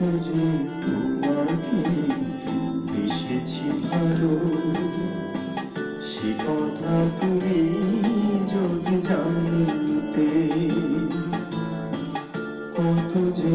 যে তোমাকে এসেছি ভালো সে কথা তুমি যদি জানতে কত যে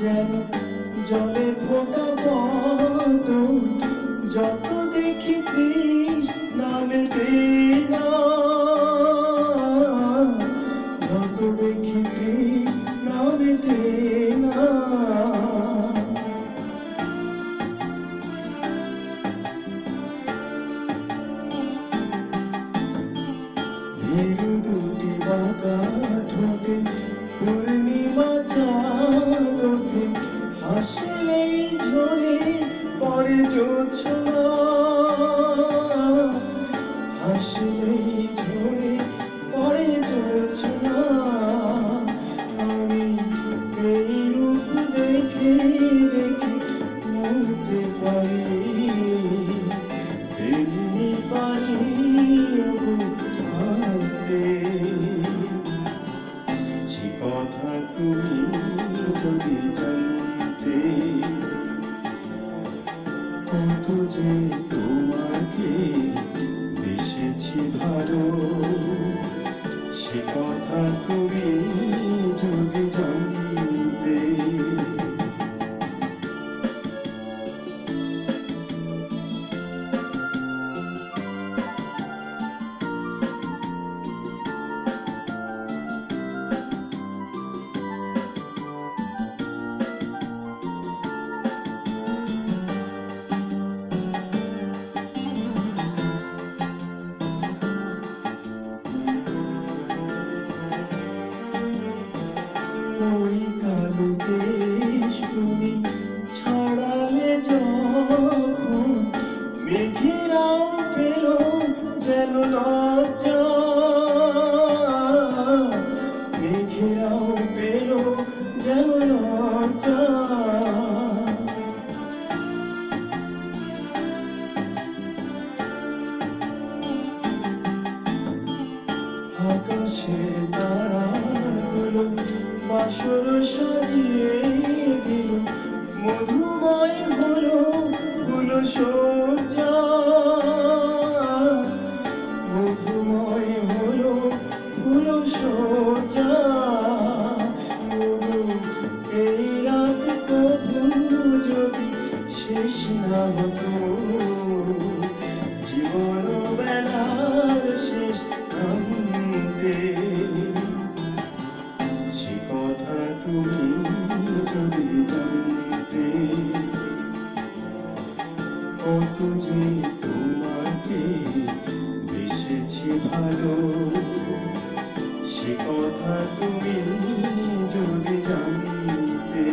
যেন জলে ফোটা পদ যত দেখি নামে না যত দেখি নামে না দুটি ঠোঁটে পড়ে জোছনা হাসলেই ঝরে পড়ে জোছনা আমি এই রূপ দেখে দেখে মরতে পারি পারি আসতে। তোমাকে মিশেছি ভালো সে কথা তুমি যদি ছড়ালে যখন মেঘেরাও পেল যেন লজ্জা। মেঘেরাও পেল যেন লজ্জা। আকাশে তারাগুলো বাসর সাজিয়ে মধুময় হলো হলো সোজা। মধুময় হলো হলো সোজা। ওগো, এই রাত কবু যদি শেষ না হতো। কত যে তোমাকে ভালো সে কথা তুমি যদি জানতে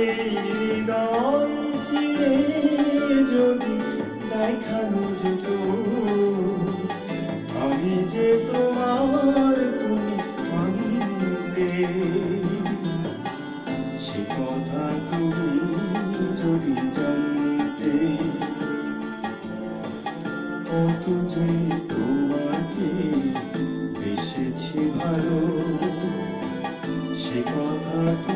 এই হৃদয় চিরে যদি দেখানো যেত আমি যে তোমার কত যে তোমাকে ভালো। সে কথা